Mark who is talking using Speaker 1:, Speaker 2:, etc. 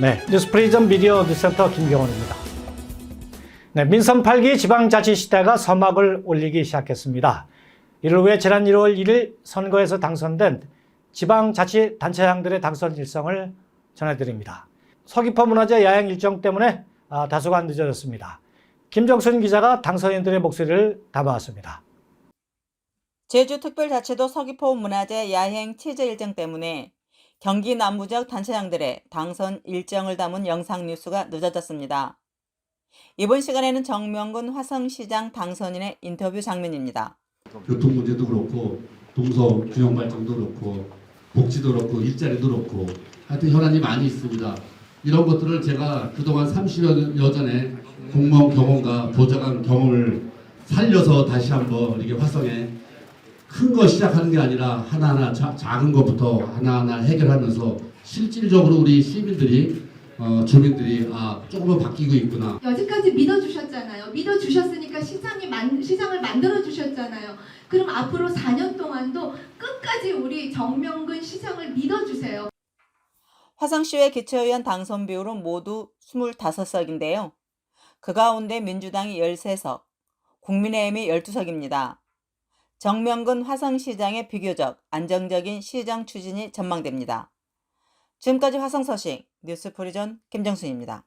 Speaker 1: 네, 뉴스프리즘 미디어 뉴스센터 김경원입니다. 네, 민선 8기 지방자치시대가 서막을 올리기 시작했습니다. 이를 위해 지난 1월 1일 선거에서 당선된 지방자치단체장들의 당선 일성을 전해드립니다. 서귀포 문화재 야행 일정 때문에 아, 다소가 늦어졌습니다. 김정순 기자가 당선인들의 목소리를 담아왔습니다.
Speaker 2: 제주특별자치도 서귀포 문화재 야행 취재 일정 때문에 경기 남부지역 단체장들의 당선 일정을 담은 영상 뉴스가 늦어졌습니다. 이번 시간에는 정명근 화성시장 당선인의 인터뷰 장면입니다.
Speaker 3: 교통 문제도 그렇고 동서 균형 발전도 그렇고 복지도 그렇고 일자리도 그렇고 하여튼 현안이 많이 있습니다. 이런 것들을 제가 그동안 30여 년 전에 공무원 경험과 보좌관 경험을 살려서 다시 한번 이렇게 화성에 큰 거 시작하는 게 아니라 하나하나 자- 작은 것부터 하나하나 해결하면서 실질적으로 우리 시민들이 어, 주민들이 아 조금은 바뀌고 있구나
Speaker 4: 여지까지 믿어주셨잖아요. 믿어주셨으니까 시장이 만, 시장을 만들어 주셨잖아요. 그럼 앞으로 4년 동안도 끝까지 우리 정명근 시장을 믿어주세요.
Speaker 2: 화성시의 기초의원 당선 비율은 모두 25석인데요. 그 가운데 민주당이 13석, 국민의힘이 12석입니다. 정명근 화성시장의 비교적 안정적인 시정 추진이 전망됩니다. 지금까지 화성 소식 뉴스 프리전 김정순입니다.